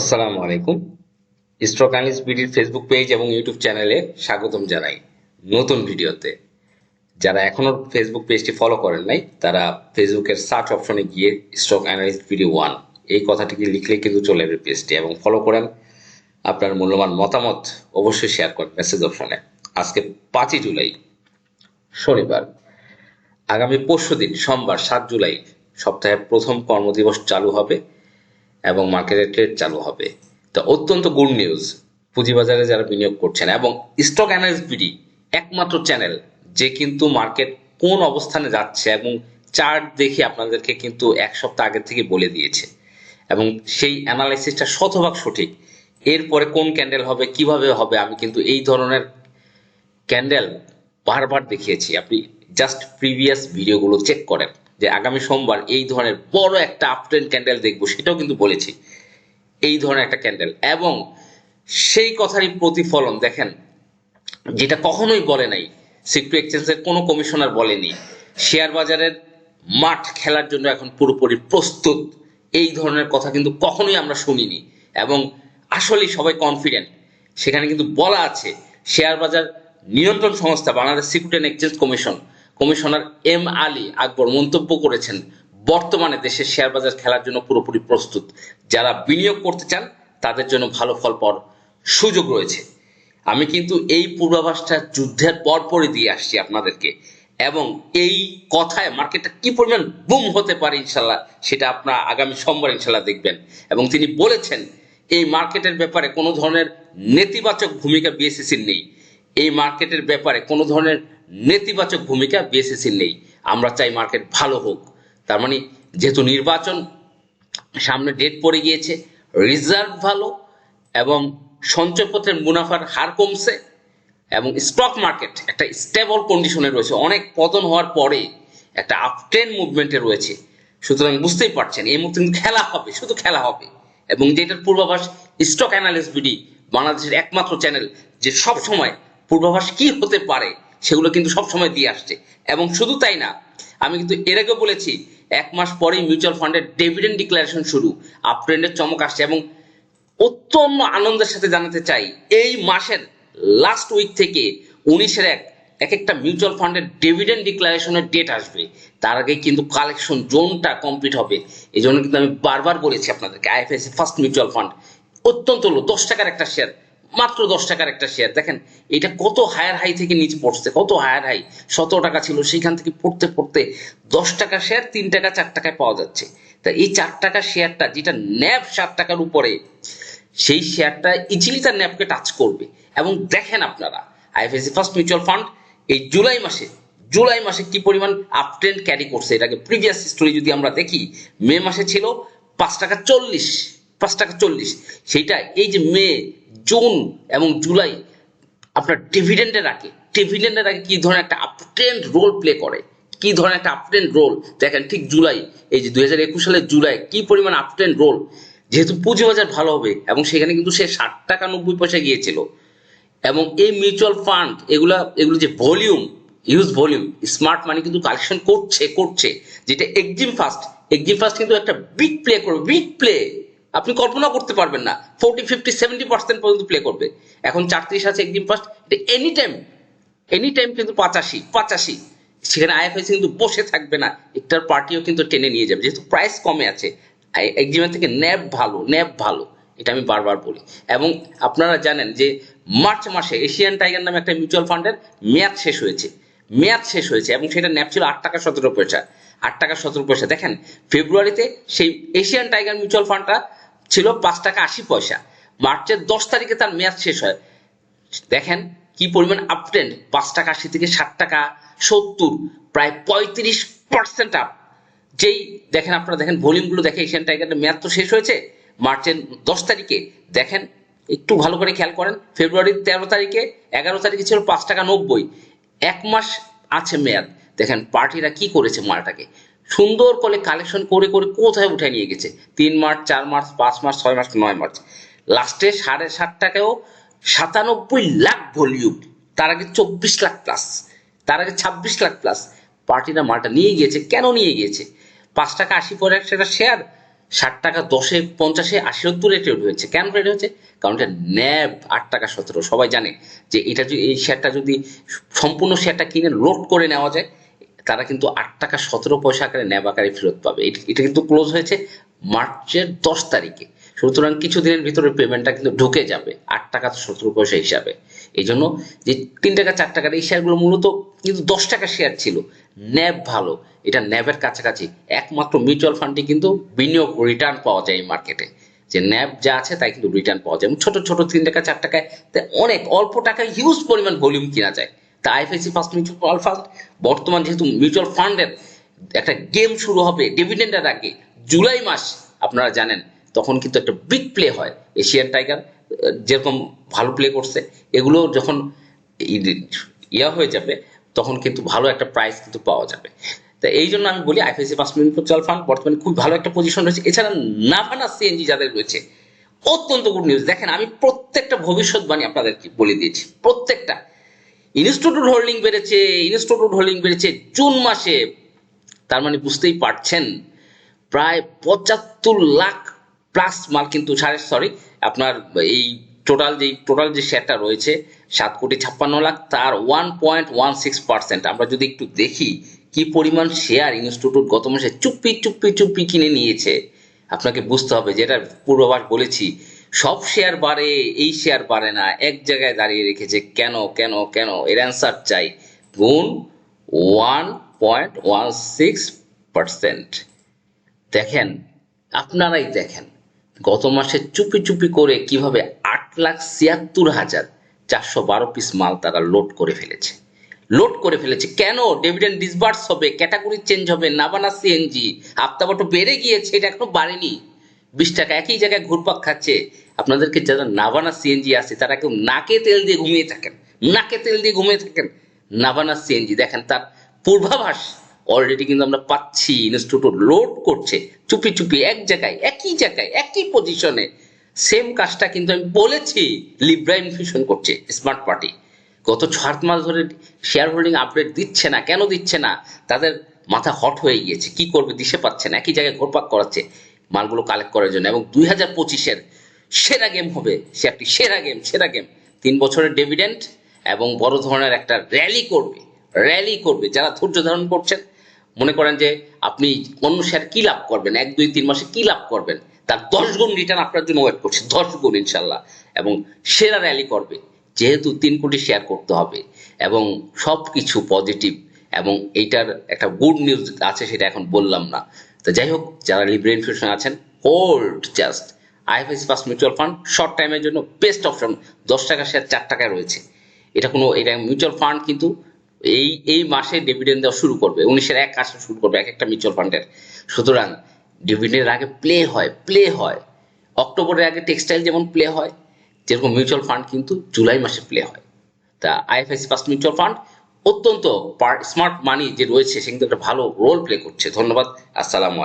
আসসালামু আলাইকুম। Stock analyst বিডির ফেসবুক পেজ এবং ইউটিউব চ্যানেলে স্বাগতম জানাই নতুন ভিডিওতে। যারা এখনও ফেসবুক পেজটি ফলো করেন নাই, তারা ফেসবুকের সার্চ অপশনে গিয়ে স্টক অ্যানালিস্ট ভিডিও ওয়ান এই কথাটিকে লিখলে কিন্তু চলে যাবে পেজটি এবং ফলো করেন। আপনার মূল্যবান মতামত অবশ্যই শেয়ার করেন মেসেজ অপশনে আজকে পাঁচই জুলাই, শনিবার। আগামী পরশু দিন, সোমবার, সাত জুলাই সপ্তাহের প্রথম কর্মদিবস চালু হবে। এবং মার্কেটে ট্রেড চালু হবে। তো অত্যন্ত গুড নিউজ পুঁজিবাজারে যারা বিনিয়োগ করছেন এবং স্টক অ্যানালিস্ট বিডি একমাত্র চ্যানেল যে কিন্তু মার্কেট কোন অবস্থানে যাচ্ছে এবং চার্ট দেখে আপনাদেরকে কিন্তু এক সপ্তাহ আগে থেকে বলে দিয়েছে। এবং সেই অ্যানালাইসিসটা শতভাগ সঠিক। এরপরে কোন ক্যান্ডেল হবে, কীভাবে হবে, আমি কিন্তু এই ধরনের ক্যান্ডেল বারবার দেখিয়েছি। আপনি জাস্ট প্রিভিয়াস ভিডিওগুলো চেক করেন। যে আগামী সোমবার এই ধরনের বড় একটা আপট্রেন্ড ক্যান্ডেল দেখব সেটাও কিন্তু বলেছি। এই ধরনের একটা ক্যান্ডেল এবং সেই কথারই প্রতিফলন দেখেন, যেটা কখনোই বলে নাই সিক্টু এক্সচেঞ্জের কোনো কমিশনার বলেনি। শেয়ার বাজারের মাঠ খেলার জন্য এখন পুরোপুরি প্রস্তুত। এই ধরনের কথা কিন্তু কখনোই আমরা শুনিনি। এবং আসলেই সবাই কনফিডেন্ট সেখানে কিন্তু বলা আছে শেয়ার বাজার নিয়ন্ত্রণ সংস্থা, Bangladesh security exchange commission commissioner M Ali Akbar মন্তব্য করেছেন, বর্তমানে দেশের শেয়ার বাজার খেলার জন্য পুরোপুরি প্রস্তুত। যারা বিনিয়োগ করতে চান, তাদের জন্য ভালো ফল পাওয়ার সুযোগ রয়েছে। আমি কিন্তু এই পূর্বাভাসটা যুদ্ধের পরপরই দিয়ে আসছি আপনাদেরকে। এবং এই কথায় মার্কেটটা কি পরিমাণ বুম হতে পারে ইনশাল্লাহ, সেটা আপনারা আগামী সোমবার ইনশাল্লাহ দেখবেন। এবং তিনি বলেছেন, এই মার্কেটের ব্যাপারে কোনো ধরনের নেতিবাচক ভূমিকা বিএসসিসির নেই। এই মার্কেটের ব্যাপারে কোনো ধরনের নেতিবাচক ভূমিকা বিএসসিসির নেই। আমরা চাই মার্কেট ভালো হোক। তার মানে যেহেতু নির্বাচন সামনে ডেট পড়ে গিয়েছে রিজার্ভ ভালো এবং সঞ্চয়পত্রের মুনাফার হার কমছে এবং স্টক মার্কেট একটা স্টেবল কন্ডিশনে রয়েছে। অনেক পতন হওয়ার পরে একটা আপট্রেন মুভমেন্টে রয়েছে। সুতরাং বুঝতেই পারছেন, এই মুহূর্তে কিন্তু খেলা হবে, শুধু খেলা হবে। এবং যেটার পূর্বাভাস স্টক অ্যানালিস্ট বিডি বাংলাদেশের একমাত্র চ্যানেল যে সব সময় পূর্বাভাস কি হতে পারে সেগুলো কিন্তু সব সময় দিয়ে আসছে। এবং শুধু তাই না, আমি কিন্তু এর আগেও বলেছি, এক মাস পরেই মিউচুয়াল ফান্ডের ডিভিডেন্ড ডিক্লারেশন শুরু। আপ ট্রেন্ডের চমক আসছে এবং অত্যন্ত আনন্দের সাথে জানাতে চাই, এই মাসের লাস্ট উইক থেকে উনিশের এক এক একটা মিউচুয়াল ফান্ডের ডিভিডেন্ড ডিক্লারেশনের ডেট আসবে। তার আগে কিন্তু কালেকশন জোনটা কমপ্লিট হবে। এই জন্য কিন্তু আমি বারবার বলেছি আপনাদেরকে আইএফআইসি ফার্স্ট মিউচুয়াল ফান্ড অত্যন্ত লো দশ টাকার একটা শেয়ার মাত্র দশ টাকার একটা শেয়ার দেখেন, এটা কত হায়ার হাই থেকে নিচে পড়ছে, কত হায়ার হাই সতেরো টাকা ছিল, সেইখান থেকে পড়তে পড়তে দশ টাকা শেয়ার তিন টাকা, চার টাকায় পাওয়া যাচ্ছে। তা এই চার টাকা শেয়ারটা যেটা ন্যাব সাত টাকার উপরে, সেই শেয়ারটা ইজিলি তার ন্যাবকে টাচ করবে। এবং দেখেন আপনারা আইএফএসি ফার্স্ট মিউচুয়াল ফান্ড এই জুলাই মাসে জুলাই মাসে কি পরিমাণ আপট্রেন্ড ক্যারি করছে, এটাকে প্রিভিয়াস হিস্টোরি যদি আমরা দেখি, মে মাসে ছিল পাঁচ টাকা চল্লিশ। পাঁচ টাকা চল্লিশ। সেইটা এই যে মে, জুন এবং জুলাই আপনার ডিভিডেন্ডে রাখে। ডিভিডেন্ডের আগে কি ধরনের একটা আপট্রেন্ড রোল প্লে করে? কি ধরনের একটা আপট্রেন্ড রোল দেখেন ঠিক জুলাই, এই যে দুই হাজার একুশ সালের জুলাই কি পরিমাণ আপট্রেন্ড রোল যেহেতু পুঁজিবাজার ভালো হবে এবং সেখানে কিন্তু সে ষাট টাকা নব্বই পয়সা গিয়েছিল। এবং এই মিউচুয়াল ফান্ড এগুলা, এগুলো যে volume use volume smart money কিন্তু কালেকশন করছে করছে। যেটা এক্সিম ফাস্ট এক্সিম ফাস্ট কিন্তু একটা বিগ প্লে করবে বিগ প্লে আপনি কল্পনা করতে পারবেন না। ফোর্টি ফিফটি সেভেন্টি পার্সেন্ট পর্যন্ত প্লে করবে। এখন চারত্রিশ আছে এক্সিম ফার্স্ট এটা এনি টাইম এনি টাইম কিন্তু পাঁচাশি পাঁচাশি। সেখানে আইএফআইসি কিন্তু বসে থাকবে না। একটার পার্টিও কিন্তু টেনে নিয়ে যাবে। যেহেতু প্রাইস কমে আছে এক্সিমের থেকে ন্যাব ভালো ন্যাব ভালো। এটা আমি বারবার বলি। এবং আপনারা জানেন যে মার্চ মাসে এশিয়ান টাইগার নামে একটা মিউচুয়াল ফান্ডের মেয়াদ শেষ হয়েছে। মেয়াদ শেষ হয়েছে এবং সেটা ন্যাপ ছিল আট টাকা সতেরো পয়সা। আট টাকা সতেরো পয়সা। দেখেন, ফেব্রুয়ারিতে সেই এশিয়ান টাইগার মিউচুয়াল ফান্ডটা ছিল পাঁচ টাকা আশি পয়সা। মার্চের দশ তারিখে তার মেয়াদ শেষ হয়। দেখেন, কি পরিমাণ আপট্রেন্ড পাঁচ টাকা আশি থেকে ষাট টাকা সত্তর, প্রায় পঁয়ত্রিশ পার্সেন্ট আপ যেই দেখেন আপনারা দেখেন ভলিউমগুলো দেখে এশিয়ান টাইগারের মেয়াদ তো শেষ হয়েছে। মার্চের দশ তারিখে, দেখেন, একটু ভালো করে খেয়াল করেন, ফেব্রুয়ারির তেরো তারিখে, এগারো তারিখে ছিল পাঁচ টাকা নব্বই। এক মাস আছে মেয়াদ। দেখেন পার্টিরা কি করেছে মালটাকে? সুন্দর করে কালেকশন করে করে কোথায় উঠে নিয়ে গেছে? তিন মার্চ, চার মার্চ, পাঁচ মার্চ, ছয় মার্চ, নয় মার্চ। লাস্টে সাড়ে সাত টাকাও সাতানব্বই লাখ ভলিউম তার আগে চব্বিশ লাখ প্লাস তার আগে ছাব্বিশ লাখ প্লাস পার্টিরা মালটা নিয়ে গিয়েছে, কেন নিয়ে গিয়েছে? পাঁচ টাকা আশি পরে সেটা শেয়ার ষাট টাকা দশে, পঞ্চাশে আশি সত্তরে ট্রেড হয়েছে। কেন রেট হয়েছে? কারণ এটা ন্যাব আট টাকা সতেরো। সবাই জানে যে এটা যদি এই শেয়ারটা যদি সম্পূর্ণ শেয়ারটা কিনে লোড করে নেওয়া যায় তারা কিন্তু আট টাকা সতেরো পয়সা আকারে ন্যাব আকারে ফেরত পাবে। এটা- কিন্তু ক্লোজ হয়েছে মার্চের দশ তারিখে। সুতরাং কিছুদিনের ভিতরে পেমেন্টটা কিন্তু ঢুকে যাবে আট টাকা সতেরো পয়সা হিসাবে। এই জন্য যে তিন টাকা, চার টাকার এই শেয়ারগুলো মূলত কিন্তু দশ টাকা শেয়ার ছিল। ন্যাব ভালো, এটা ন্যাবের কাছাকাছি। একমাত্র মিউচুয়াল ফান্ডে কিন্তু বিনিয়োগ রিটার্ন পাওয়া যায় এই মার্কেটে যে ন্যাব যা আছে তাই কিন্তু রিটার্ন পাওয়া যায়। ছোট ছোট তিন টাকা, চার টাকায় অনেক, অল্প টাকায় হিউজ পরিমাণ ভলিউম কেনা যায়। তা আইএফআইসি ফার্স্ট মিউচুয়াল ফান্ড বর্তমান যেহেতু মিউচুয়াল ফান্ডের একটা গেম শুরু হবে ডিভিডেন্ডের আগে, জুলাই মাস, আপনারা জানেন, তখন কিন্তু একটা বিগ প্লে হয় এশিয়ান টাইগার যেরকম ভালো প্লে করছে, এগুলো যখন ইয়া হয়ে যাবে, তখন কিন্তু ভালো একটা প্রাইস কিন্তু পাওয়া যাবে। তা এই জন্য আমি বলি আইপিএসসি পাঁচ মিউচুয়াল ফান্ড বর্তমানে খুব ভালো একটা পজিশন রয়েছে। এছাড়া নাভানা সিএনজি যাদের রয়েছে, অত্যন্ত গুড নিউজ দেখেন, আমি প্রত্যেকটা ভবিষ্যৎবাণী আপনাদেরকে বলে দিয়েছি, প্রত্যেকটা। ইনস্টিটিউট হোল্ডিং বেড়েছে, ইনস্টিটিউট হোল্ডিং বেড়েছে জুন মাসে। তার মানে বুঝতেই পারছেন, প্রায় পঁচাত্তর লাখ প্লাস মাল কিন্তু সাড়ে সরি আপনার এই টোটাল যে টোটাল যে শেয়ারটা রয়েছে, সাত কোটি ছাপ্পান্ন লাখ, তার one point one six percent আমরা যদি একটু দেখি কি পরিমাণ শেয়ার ইনস্টিটিউট গত মাসে চুপ্পি চুপ্পি চুপ্পি কিনে নিয়েছে, আপনাকে বুঝতে হবে যেটা পূর্বাভাস বলেছি সব শেয়ার বাড়ে, এই শেয়ার বাড়ে না। এক জায়গায় দাঁড়িয়ে রেখেছে, কেন কেন কেন? এর অ্যান্সার চাই। গুণ one point one six percent দেখেন, আপনারাই দেখেন, গত মাসে চুপি চুপি করে কীভাবে আট লাখ ছিয়াত্তর হাজার চারশো বারো পিস মাল তারা লোড করে ফেলেছে। লোড করে ফেলেছে। কেন? ডিভিডেন্ড ডিসবার্স হবে ক্যাটাগরি চেঞ্জ হবে, নাবানা সিএনজি আফতাবটো বেড়ে গিয়েছে, এটা এখনও বাড়েনি। বিশ টাকা একই জায়গায় ঘুরপাক খাচ্ছে। আপনাদেরকে যারা নাভানা সিএনজি আছে, তারা কেউ নাকে তেল দিয়ে ঘুমিয়ে থাকেন। নাকে তেল দিয়ে ঘুমিয়ে থাকেন। নাভানা সিএনজি দেখেন তার পূর্বাভাস অলরেডি কিন্তু আমরা পাচ্ছি ইনস্টিটিউট লোড করছে, চুপি চুপি এক জায়গায়, একই জায়গায়, একই পজিশনে সেম কাজটা কিন্তু আমি বলেছি লিব্রা ইনফিউশন করছে স্মার্ট পার্টি গত ছ মাস ধরে শেয়ার হোল্ডিং আপডেট দিচ্ছে না, কেন দিচ্ছে না? তাদের মাথা হট হয়ে গিয়েছে, কি করবে, দিশে পাচ্ছে না, একই জায়গায় ঘোরপাক করাচ্ছে মালগুলো কালেক্ট করার জন্য। এবং দুই হাজার পঁচিশের সেরা গেম হবে। সে একটি সেরা গেম সেরা গেম তিন বছরের ডেভিডেন্ট এবং বড় ধরনের একটা র্যালি করবে। র্যালি করবে। যারা ধৈর্য ধারণ করছেন, মনে করেন যে আপনি অন্য শেয়ার কি লাভ করবেন? এক, দুই, তিন মাসে কি লাভ করবেন? তার দশ গুণ রিটার্ন আপনার জন্য ওয়েট করছে। দশ গুণ ইনশাল্লাহ। এবং সেরা র্যালি করবে। যেহেতু তিন কোটি শেয়ার করতে হবে। এবং সব কিছু পজিটিভ এবং এইটার একটা গুড নিউজ আছে, সেটা এখন বললাম না। তো যাই হোক, যারা লিব্রে ইনফিউশন আছেন hold just IFIC first mutual fund short টাইমের জন্য বেস্ট অপশন দশ টাকা শেয়ার চার টাকায় রয়েছে। এটা কোনো, এটা মিউচুয়াল ফান্ড কিন্তু এই এই মাসে ডিভিডেন্ড দেওয়া শুরু করবে, উনিশের এক আসা শুরু করবে, এক একটা মিউচুয়াল ফান্ডের সুতরাং ডিভিডেন্ডের আগে প্লে হয় প্লে হয়। অক্টোবরের আগে টেক্সটাইল যেমন প্লে হয়, যেরকম মিউচুয়াল ফান্ড কিন্তু জুলাই মাসে প্লে হয়। তা আইএফআইসি ফার্স্ট মিউচুয়াল ফান্ড অত্যন্ত স্মার্ট মানি যে রয়েছে সে কিন্তু একটা ভালো রোল প্লে করছে। ধন্যবাদ আসসালামু